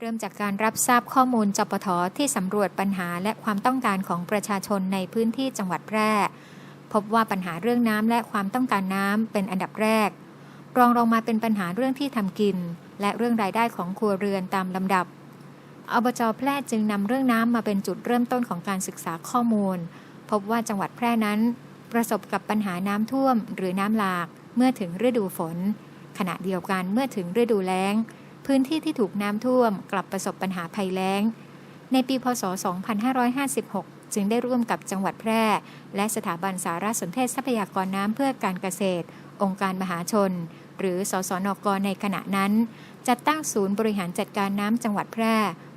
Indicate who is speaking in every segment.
Speaker 1: เริ่มจากการรับทราบข้อมูลจปทที่สำรวจปัญหาและความต้องการของประชาชนในพื้นที่จังหวัดแพร่ พบว่าปัญหาเรื่องน้ำและความต้องการน้ำเป็นอันดับแรก รองลงมาเป็นปัญหาเรื่องที่ทำกิน และเรื่องรายได้ของครัวเรือนตามลำดับอบจแพร่จึงนำเรื่องน้ำมาเป็นจุดเริ่มต้นของการศึกษาข้อมูล พบว่าจังหวัดแพร่นั้น ประสบกับปัญหาน้ำท่วม หรือน้ำหลาก เมื่อถึงฤดูฝน ขณะเดียวกันเมื่อถึงฤดูแล้ง พื้นที่ที่ถูกน้ำท่วมกลับประสบปัญหาภัยแล้ง ในปีพศ 2556 จึงได้ร่วมกับจังหวัดแพร่ และสถาบันสารสนเทศทรัพยากรน้ำเพื่อการเกษตร องค์การมหาชน หรือสสนกในขณะนั้น จัดตั้งศูนย์บริหารจัดการน้ำจังหวัดแพร่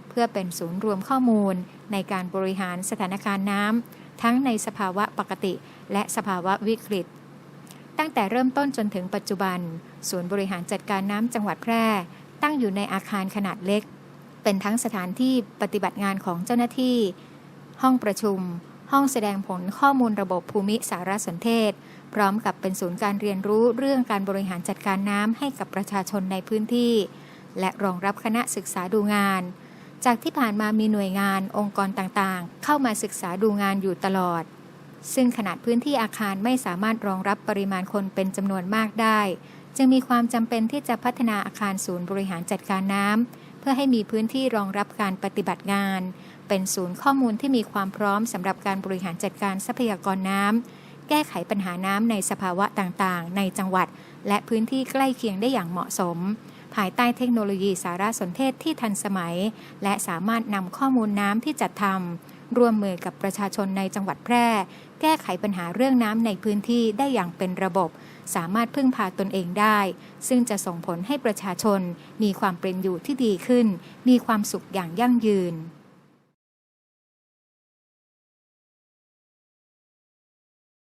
Speaker 1: เพื่อเป็นศูนย์รวมข้อมูล ในการบริหารสถานการณ์น้ำทั้งในสภาวะปกติ และสภาวะวิกฤตตั้งแต่เริ่มต้นจนถึงปัจจุบัน ศูนย์บริหารจัดการน้ำจังหวัดแพร่ ตั้งอยู่ในอาคารขนาดเล็ก เป็นทั้งสถานที่ปฏิบัติงานของเจ้าหน้าที่ ห้องประชุม ห้องแสดงผลข้อมูลระบบภูมิสารสนเทศ พร้อมกับเป็นศูนย์การเรียนรู้เรื่องการบริหารจัดการน้ำให้กับประชาชนในพื้นที่ และรองรับคณะศึกษาดูงาน จากที่ผ่านมามีหน่วยงานองค์กรต่างๆ เข้ามาศึกษาดูงานอยู่ตลอดซึ่งขนาดพื้นที่อาคารไม่สามารถรองรับปริมาณคนเป็นจำนวนมากได้ จึงมีความจำเป็นที่จะพัฒนาอาคารศูนย์บริหารจัดการน้ำเพื่อให้มีพื้นที่รองรับการปฏิบัติงาน เป็นศูนย์ข้อมูลที่มีความพร้อมสำหรับการบริหารจัดการทรัพยากรน้ำแก้ไขปัญหาน้ำในสภาวะต่างๆ ในจังหวัด และพื้นที่ใกล้เคียงได้อย่างเหมาะสม ภายใต้เทคโนโลยีสารสนเทศที่ทันสมัย และสามารถนำข้อมูลน้ำที่จัดทำร่วมมือกับประชาชนในจังหวัดแพร่ แก้ไขปัญหาเรื่องน้ำในพื้นที่ได้อย่างเป็นระบบ สามารถพึ่งพาตนเองได้ ซึ่งจะส่งผลให้ประชาชนมีความเป็นอยู่ที่ดีขึ้น มีความสุขอย่างยั่งยืน